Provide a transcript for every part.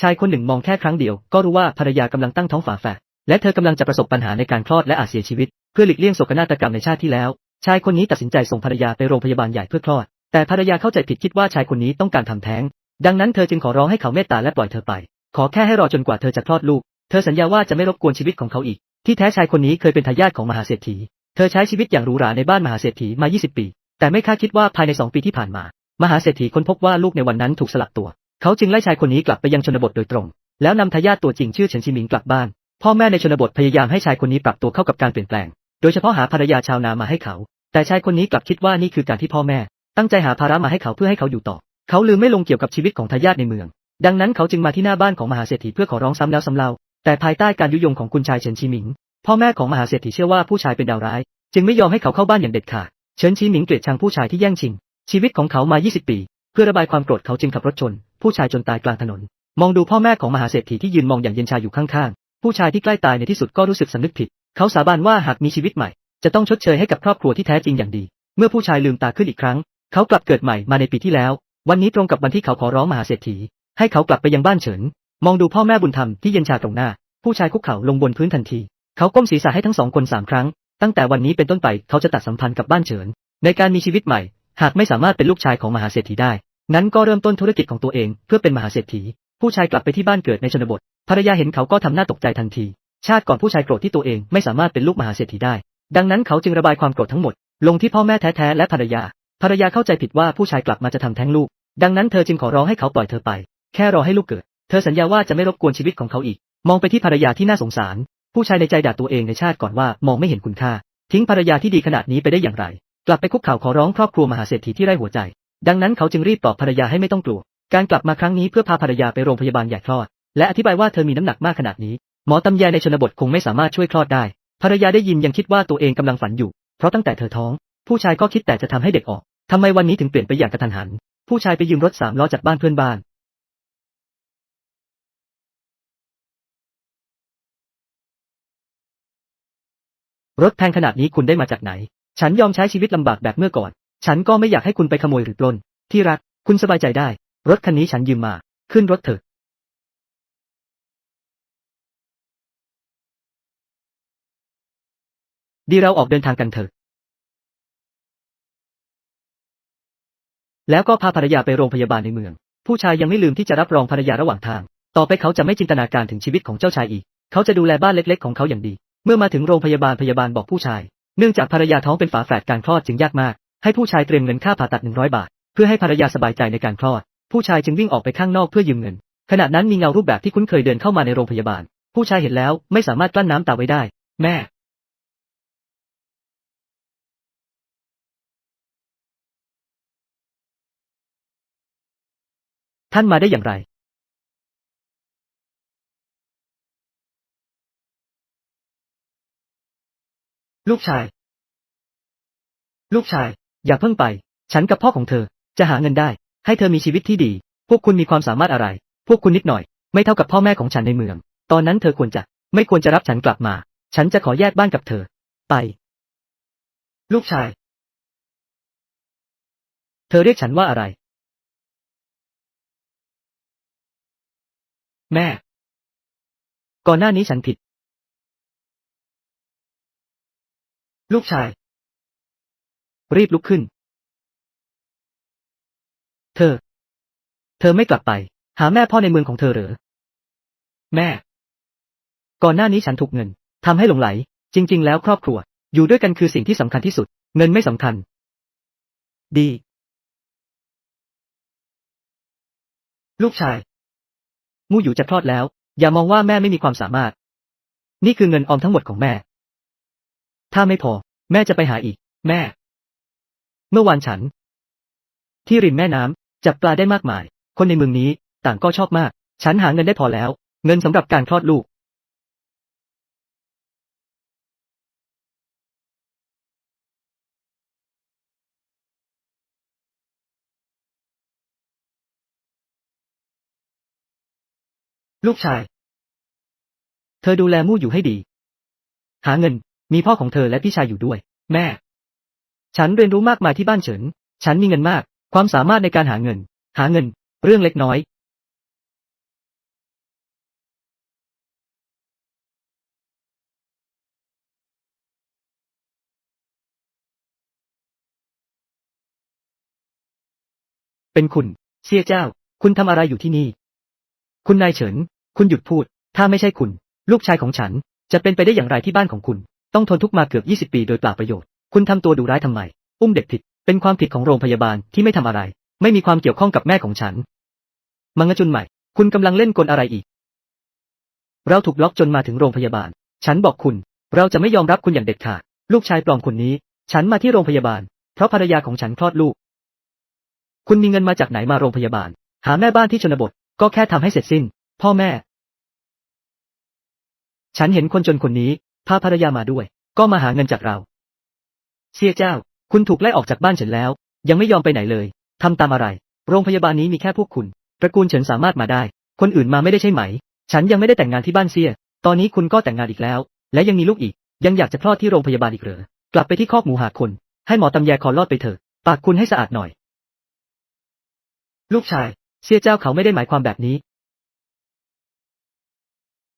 ชายคนหนึ่งมองแค่ครั้งเดียว ก็รู้ว่าภรรยากำลังตั้งท้องฝาแฝดและเธอกำลังจะประสบปัญหาในการคลอดและอาจเสียชีวิต เพื่อหลีกเลี่ยงโศกนาฏกรรมในชาติที่แล้ว ชายคนนี้ตัดสินใจส่งภรรยาไปโรงพยาบาลใหญ่เพื่อคลอด แต่ภรรยาเข้าใจผิดคิดว่าชายคนนี้ต้องการทำแท้ง ดังนั้นเธอจึงขอร้องให้เขาเมตตาและปล่อยเธอไป ขอแค่ให้รอจนกว่าเธอจะคลอดลูก เธอสัญญาว่าจะไม่รบกวนชีวิตของเขาอีก ที่แท้ชายคนนี้เคยเป็นทายาทของมหาเศรษฐี เธอใช้ชีวิตอย่างหรูหราในบ้านมหาเศรษฐีมา 20 ปี แต่ไม่คาดคิดว่าภายใน 2 ปีที่ผ่านมา มหาเศรษฐีค้นพบว่าลูกในวันนั้นถูกสลับตัว เขาจึงไล่ชายคนนี้กลับไปยังชนบทโดยตรง แล้วนำทายาทตัวจริงชื่อเฉินชิมิงกลับบ้าน พ่อแม่ในชนบทพยายามให้ชายคนนี้ปรับตัวเข้ากับการเปลี่ยนแปลง โดยเฉพาะหาภรรยาชาวนามาให้เขา แต่ชายคนนี้กลับคิดว่านี่คือการที่พ่อแม่ ตั้งใจหาภาระมาให้เขาเพื่อให้เขาอยู่ต่อ เขาลืมไม่ลงเกี่ยวกับชีวิตของทายาทในเมือง ดังนั้นเขาจึงมาที่หน้าบ้านของมหาเศรษฐีเพื่อขอร้องซ้ำแล้วซ้ำเล่า แต่ภายใต้การยุยงของคุณชายเฉินชีหมิง พ่อแม่ของมหาเศรษฐีเชื่อว่าผู้ชายเป็นดาวร้าย จึงไม่ยอมให้เขาเข้าบ้านอย่างเด็ดขาด เฉินชีหมิงเกลียดชังผู้ชายที่แย่งชิงชีวิตของเขามา 20 ปี เพื่อระบายความโกรธเขาจึงขับรถชน ผู้ชายจนตายกลางถนน มองดูพ่อแม่ของมหาเศรษฐีที่ยืนมองอย่างเย็นชาอยู่ข้างๆ ผู้ชายที่ใกล้ตายในที่สุดก็รู้สึกสำนึกผิด เขาสาบานว่าหากมีชีวิตใหม่ จะต้องชดเชยให้กับครอบครัวที่แท้จริงอย่างดี เมื่อผู้ชายลืมตาขึ้นอีกครั้ง เขากลับเกิดใหม่มาในปีที่แล้ว วันนี้ตรงกับวันที่เขาขอร้องมหาเศรษฐี ให้เขากลับไปยังบ้านเฉิน มองดูพ่อแม่บุญธรรมที่เย็นชาตรงหน้า ผู้ชายคุกเข่าลงบนพื้นทันที เขาก้มศีรษะให้ทั้งสองคนสามครั้ง ตั้งแต่วันนี้เป็นต้นไปเขาจะตัดสัมพันธ์กับบ้านเฉิน ในการมีชีวิตใหม่ หากไม่สามารถเป็นลูกชายของมหาเศรษฐีได้ นั้นก็เริ่มต้นธุรกิจของตัวเองเพื่อเป็นมหาเศรษฐี ผู้ชายกลับไปที่บ้านเกิดในชนบท ภรรยาเห็นเขาก็ทำหน้าตกใจทันที ชาติก่อนผู้ชายโกรธที่ตัวเองไม่สามารถเป็นลูกมหาเศรษฐีได้ ดังนั้นเขาจึงระบายความโกรธทั้งหมด ลงที่พ่อแม่แท้ๆและภรรยา ภรรยาเข้าใจผิดว่าผู้ชายกลับมาจะทำแท้งลูก ดังนั้นเธอจึงขอร้องให้เขาปล่อยเธอไป แค่รอให้ลูกเกิด เธอสัญญาว่าจะไม่รบกวนชีวิตของเขาอีก มองไปที่ภรรยาที่น่าสงสาร ผู้ชายในใจด่าตัวเองในชาติก่อนว่ามองไม่เห็นคุณค่า ทิ้งภรรยาที่ดีขนาดนี้ไปได้อย่างไร กลับไปคุกเข่าขอร้องครอบครัวมหาเศรษฐีที่ไร้หัวใจ ดังนั้นเขาจึงรีบปลอบภรรยาให้ไม่ต้องกลัว การกลับมาครั้งนี้เพื่อพาภรรยาไปโรงพยาบาลใหญ่คลอด และอธิบายว่าเธอมีน้ำหนักมากขนาดนี้ หมอตำแยในชนบทคงไม่สามารถช่วยคลอดได้ ภรรยาได้ยินยังคิดว่าตัวเองกำลังฝันอยู่ เพราะตั้งแต่เธอท้อง ผู้ชายก็คิดแต่จะทำให้เด็กออกทำไมวันนี้ถึงเปลี่ยนไปอย่างกระทันหัน ผู้ชายไปยืมรถสามล้อจากบ้านเพื่อนบ้านรถแพงขนาดนี้คุณได้มาจากไหน ฉันยอมใช้ชีวิตลำบากแบบเมื่อก่อน ฉันก็ไม่อยากให้คุณไปขโมยหรือปล้น ที่รัก คุณสบายใจได้ รถคันนี้ฉันยืมมา ขึ้นรถเถอะ ดีเราออกเดินทางกันเถอะ แล้วก็พาภรรยาไปโรงพยาบาลในเมือง ผู้ชายยังไม่ลืมที่จะรับรองภรรยาระหว่างทาง ต่อไปเขาจะไม่จินตนาการถึงชีวิตของเจ้าชายอีก เขาจะดูแลบ้านเล็กๆ ของเขาอย่างดี เมื่อมาถึงโรงพยาบาลพยาบาลบอกผู้ชาย เนื่องจากภรรยาท้องเป็นฝาแฝดการคลอดจึงยากมาก ให้ผู้ชายเตรียมเงินค่าผ่าตัด100บาท เพื่อให้ภรรยาสบายใจในการคลอด ผู้ชายจึงวิ่งออกไปข้างนอกเพื่อยืมเงิน ขณะนั้นมีเงารูปแบบที่คุ้นเคยเดินเข้ามาในโรงพยาบาล ผู้ชายเห็นแล้วไม่สามารถกลั้นน้ำตาไว้ได้ แม่ท่านมาได้อย่างไร ลูกชาย ลูกชาย อย่าเพิ่งไป ฉันกับพ่อของเธอ จะหาเงินได้ ให้เธอมีชีวิตที่ดี พวกคุณมีความสามารถอะไร พวกคุณนิดหน่อย ไม่เท่ากับพ่อแม่ของฉันในเมือง ตอนนั้นเธอควรจะ ไม่ควรจะรับฉันกลับมา ฉันจะขอแยกบ้านกับเธอ ไป ลูกชาย เธอเรียกฉันว่าอะไร แม่ ก่อนหน้านี้ฉันผิด ลูกชาย รีบลุกขึ้น เธอ เธอไม่กลับไป หาแม่พ่อในเมืองของเธอเหรอ แม่ ก่อนหน้านี้ฉันถูกเงินทำให้หลงไหล จริง ๆ แล้วครอบครัว อยู่ด้วยกันคือสิ่งที่สำคัญที่สุด เงินไม่สำคัญ ดี ลูกชายมู่อยู่จะคลอดแล้ว อย่ามองว่าแม่ไม่มีความสามารถ นี่คือเงินออมทั้งหมดของแม่ ถ้าไม่พอ แม่จะไปหาอีก แม่ เมื่อวานฉัน ที่ริมแม่น้ำจับปลาได้มากมาย คนในเมืองนี้ ต่างก็ชอบมาก ฉันหาเงินได้พอแล้ว เงินสำหรับการคลอดลูก ลูกชาย เธอดูแลมู่อยู่ให้ดี หาเงิน มีพ่อของเธอและพี่ชายอยู่ด้วย แม่ ฉันเรียนรู้มากมายที่บ้านเฉิน ฉันมีเงินมาก ความสามารถในการหาเงิน หาเงิน เรื่องเล็กน้อยเป็นคุณ เสียเจ้า คุณทำอะไรอยู่ที่นี่ คุณนายเฉิน คุณหยุดพูด ถ้าไม่ใช่คุณ ลูกชายของฉัน จะเป็นไปได้อย่างไรที่บ้านของคุณ ต้องทนทุกข์มาเกือบ 20 ปีโดยเปล่าประโยชน์ คุณทำตัวดุร้ายทำไม อุ้มเด็กผิด เป็นความผิดของโรงพยาบาลที่ไม่ทำอะไร ไม่มีความเกี่ยวข้องกับแม่ของฉัน มังกรจุนใหม่ คุณกำลังเล่นกลอะไรอีก เราถูกล็อกจนมาถึงโรงพยาบาล ฉันบอกคุณ เราจะไม่ยอมรับคุณอย่างเด็ดขาด ลูกชายปลอมคนนี้ ฉันมาที่โรงพยาบาล เพราะภรรยาของฉันคลอดลูก คุณมีเงินมาจากไหนมาโรงพยาบาล หาแม่บ้านที่ชนบท ก็แค่ทำให้เสร็จสิ้น พ่อแม่ ฉันเห็นคนจนคนนี้ พาภรรยามาด้วย ก็มาหาเงินจากเรา เสียเจ้า คุณถูกไล่ออกจากบ้านฉันแล้ว ยังไม่ยอมไปไหนเลย ทำตามอะไร โรงพยาบาลนี้มีแค่พวกคุณ ตระกูลเฉินสามารถมาได้ คนอื่นมาไม่ได้ใช่ไหม ฉันยังไม่ได้แต่งงานที่บ้านเสีย ตอนนี้คุณก็แต่งงานอีกแล้ว และยังมีลูกอีก ยังอยากจะคลอดที่โรงพยาบาลอีกเหรอ กลับไปที่คอกหมูหาคน ให้หมอตำแยคอรอดไปเถอะ ปากคุณให้สะอาดหน่อย ลูกชาย เสียเจ้าเขาไม่ได้หมายความแบบนี้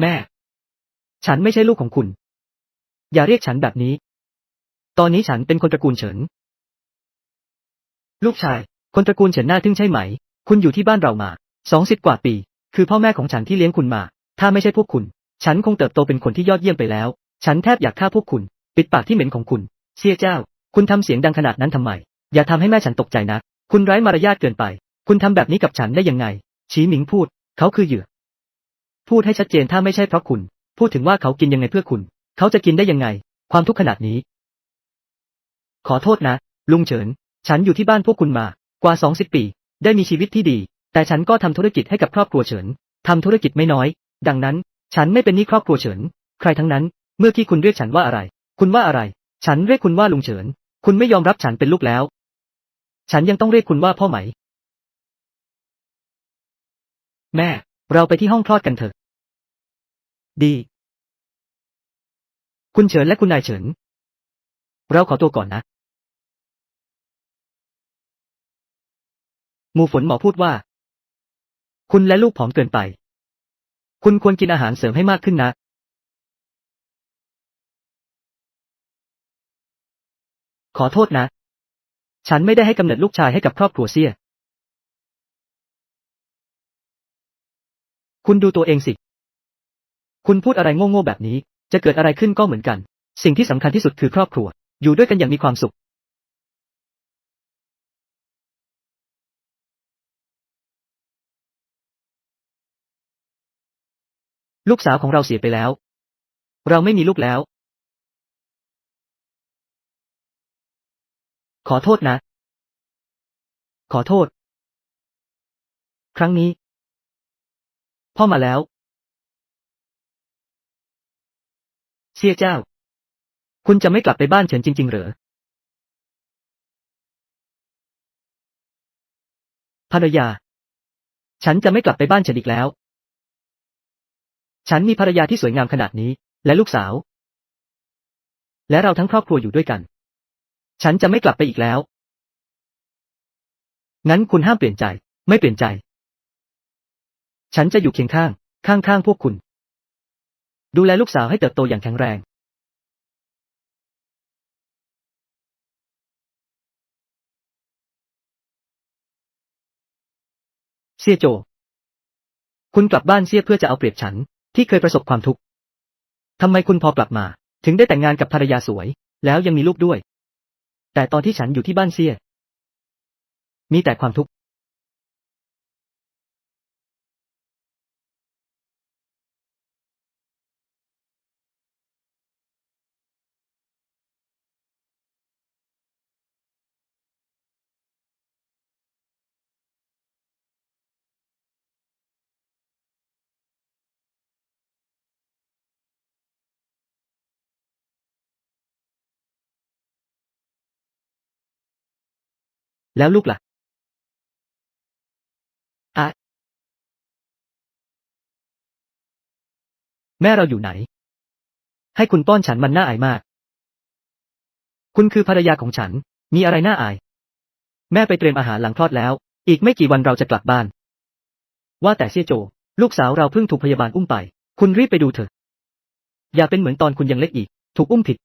แม่ ฉันไม่ใช่ลูกของคุณ อย่าเรียกฉันแบบนี้ ตอนนี้ฉันเป็นคนตระกูลเฉิน ลูกชาย คนตระกูลเฉินน่าทึ่งใช่ไหม คุณอยู่ที่บ้านเรามาสองสิบกว่าปี คือพ่อแม่ของฉันที่เลี้ยงคุณมา ถ้าไม่ใช่พวกคุณ ฉันคงเติบโตเป็นคนที่ยอดเยี่ยมไปแล้ว ฉันแทบอยากฆ่าพวกคุณ ปิดปากที่เหม็นของคุณ เสียเจ้า คุณทำเสียงดังขนาดนั้นทำไม อย่าทำให้แม่ฉันตกใจนะ คุณไร้มารยาทเกินไป คุณทำแบบนี้กับฉันได้ยังไงฉีหมิงพูด เขาคือเหยื่อ พูดให้ชัดเจนถ้าไม่ใช่เพราะคุณ พูดถึงว่าเขากินยังไงเพื่อคุณ เขาจะกินได้ยังไง ความทุกข์ขนาดนี้ ขอโทษนะ ลุงเฉิน ฉันอยู่ที่บ้านพวกคุณมากว่าสองสิบปี ได้มีชีวิตที่ดี แต่ฉันก็ทำธุรกิจให้กับครอบครัวเฉินทำธุรกิจไม่น้อย ดังนั้น ฉันไม่เป็นหนี้ครอบครัวเฉิน ใครทั้งนั้น เมื่อกี้คุณเรียกฉันว่าอะไร คุณว่าอะไร ฉันเรียกคุณว่าลุงเฉิน คุณไม่ยอมรับฉันเป็นลูกแล้ว ฉันยังต้องเรียกคุณว่าพ่อไหม แม่ เราไปที่ห้องคลอดกันเถอะ ดี คุณเฉินและคุณนายเฉิน เราขอตัวก่อนนะ มูฝนหมอพูดว่า คุณและลูกผอมเกินไป คุณควรกินอาหารเสริมให้มากขึ้นนะ ขอโทษนะ ฉันไม่ได้ให้กำเนิดลูกชายให้กับครอบครัวเสีย คุณดูตัวเองสิ คุณพูดอะไรโง่ๆแบบนี้ จะเกิดอะไรขึ้นก็เหมือนกัน สิ่งที่สำคัญที่สุดคือครอบครัว อยู่ด้วยกันอย่างมีความสุข ลูกสาวของเราเสียไปแล้ว เราไม่มีลูกแล้ว ขอโทษนะ ขอโทษ ครั้งนี้ พ่อมาแล้ว เสียเจ้า คุณจะไม่กลับไปบ้านเฉินจริง ๆ เหรอ ภรรยา ฉันจะไม่กลับไปบ้านเฉินอีกแล้ว ฉันมีภรรยาที่สวยงามขนาดนี้ และลูกสาว และเราทั้งครอบครัวอยู่ด้วยกัน ฉันจะไม่กลับไปอีกแล้ว งั้นคุณห้ามเปลี่ยนใจ ไม่เปลี่ยนใจ ฉันจะอยู่เคียงข้าง ข้างๆพวกคุณ ดูแลลูกสาวให้เติบโตอย่างแข็งแรง เสี่ยโจ คุณกลับบ้านเสียเพื่อจะเอาเปรียบฉัน ที่เคยประสบความทุกข์ทำไมคุณพอกลับมา ถึงได้แต่งงานกับภรรยาสวย แล้วยังมีลูกด้วย แต่ตอนที่ฉันอยู่ที่บ้านเสีย มีแต่ความทุกข์ แล้วลูกล่ะอะแม่เราอยู่ไหน ให้คุณป้อนฉันมันน่าอายมาก คุณคือภรรยาของฉัน มีอะไรน่าอาย แม่ไปเตรียมอาหารหลังคลอดแล้ว อีกไม่กี่วันเราจะกลับบ้าน ว่าแต่เสี่ยโจ ลูกสาวเราเพิ่งถูกพยาบาลอุ้มไป คุณรีบไปดูเถอะ อย่าเป็นเหมือนตอนคุณยังเล็กอีก ถูกอุ้มผิด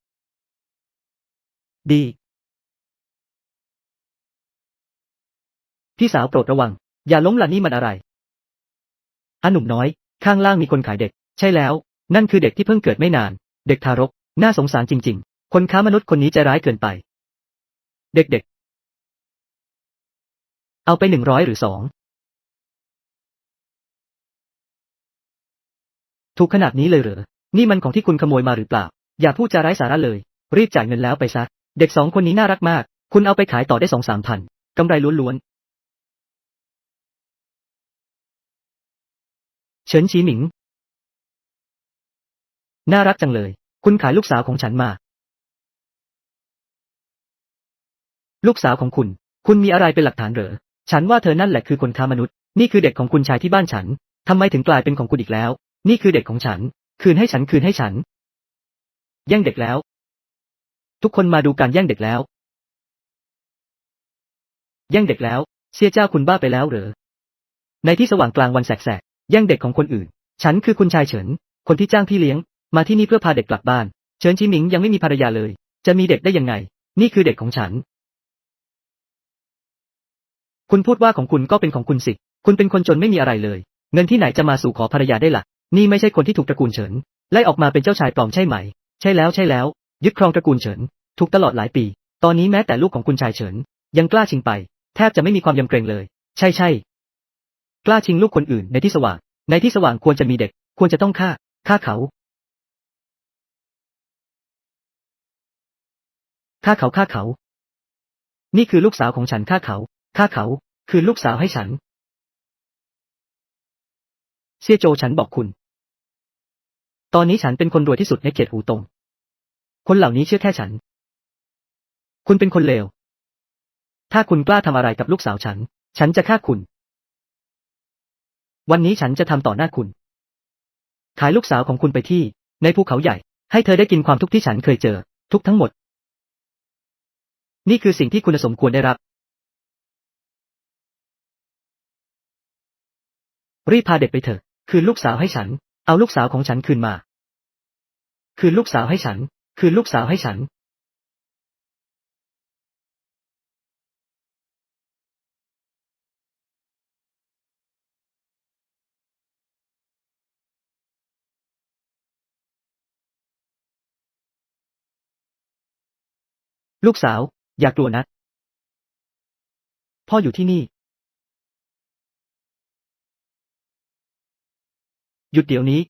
ดี พี่สาวโปรดระวัง อย่าล้มละนี่มันอะไรอาหนุ่มน้อย ข้างล่างมีคนขายเด็ก ใช่แล้ว นั่นคือเด็กที่เพิ่งเกิดไม่นาน เด็กทารก น่าสงสารจริง ๆ คนค้ามนุษย์คนนี้ใจร้ายเกินไป เด็กๆ เอาไปหนึ่งร้อยหรือสองถูกขนาดนี้เลยเหรอ นี่มันของที่คุณขโมยมาหรือเปล่า อย่าพูดจาร้ายสาระเลย รีบจ่ายเงินแล้วไปซะ เด็กสองคนนี้น่ารักมาก คุณเอาไปขายต่อได้สองสามพัน กำไรล้วน เฉินชีหมิง น่ารักจังเลย คุณขายลูกสาวของฉันมา ลูกสาวของคุณ คุณมีอะไรเป็นหลักฐานเหรอ ฉันว่าเธอนั่นแหละคือคนค้ามนุษย์ นี่คือเด็กของคุณชายที่บ้านฉัน ทำไมถึงกลายเป็นของคุณอีกแล้ว นี่คือเด็กของฉัน คืนให้ฉันคืนให้ฉัน แย่งเด็กแล้ว ทุกคนมาดูการแย่งเด็กแล้ว แย่งเด็กแล้ว เสียเจ้าคุณบ้าไปแล้วเหรอ ในที่สว่างกลางวันแสก แย่งเด็กของคนอื่น ฉันคือคุณชายเฉิน คนที่จ้างพี่เลี้ยง มาที่นี่เพื่อพาเด็กกลับบ้าน เฉินชิหมิงยังไม่มีภรรยาเลย จะมีเด็กได้ยังไง นี่คือเด็กของฉัน คุณพูดว่าของคุณก็เป็นของคุณสิ คุณเป็นคนจนไม่มีอะไรเลย เงินที่ไหนจะมาสู่ขอภรรยาได้ล่ะ นี่ไม่ใช่คนที่ถูกตระกูลเฉิน ไล่ออกมาเป็นเจ้าชายปลอมใช่ไหม ใช่แล้วใช่แล้ว ยึดครองตระกูลเฉิน ถูกตลอดหลายปี ตอนนี้แม้แต่ลูกของคุณชายเฉิน ยังกล้าชิงไป แทบจะไม่มีความยำเกรงเลย ใช่ใช่ กล้าชิงลูกคนอื่นในที่สว่าง ในที่สว่างควรจะมีเด็ก ควรจะต้องฆ่า ฆ่าเขา ฆ่าเขาฆ่าเขา นี่คือลูกสาวของฉันฆ่าเขา ฆ่าเขา คือลูกสาวให้ฉัน เซี่ยโจฉันบอกคุณ ตอนนี้ฉันเป็นคนรวยที่สุดในเขตหูตง คนเหล่านี้เชื่อแค่ฉัน คุณเป็นคนเลว ถ้าคุณกล้าทำอะไรกับลูกสาวฉัน ฉันจะฆ่าคุณ วันนี้ฉันจะทำต่อหน้าคุณ ขายลูกสาวของคุณไปที่ ในภูเขาใหญ่ ให้เธอได้กินความทุกข์ที่ฉันเคยเจอ ทุกทั้งหมด นี่คือสิ่งที่คุณสมควรได้รับ รีบพาเด็กไปเถอะ คืนลูกสาวให้ฉัน เอาลูกสาวของฉันคืนมา คืนลูกสาวให้ฉัน คืนลูกสาวให้ฉัน ลูกสาว อย่ากลัวนะ พ่ออยู่ที่นี่ หยุดเดี๋ยวนี้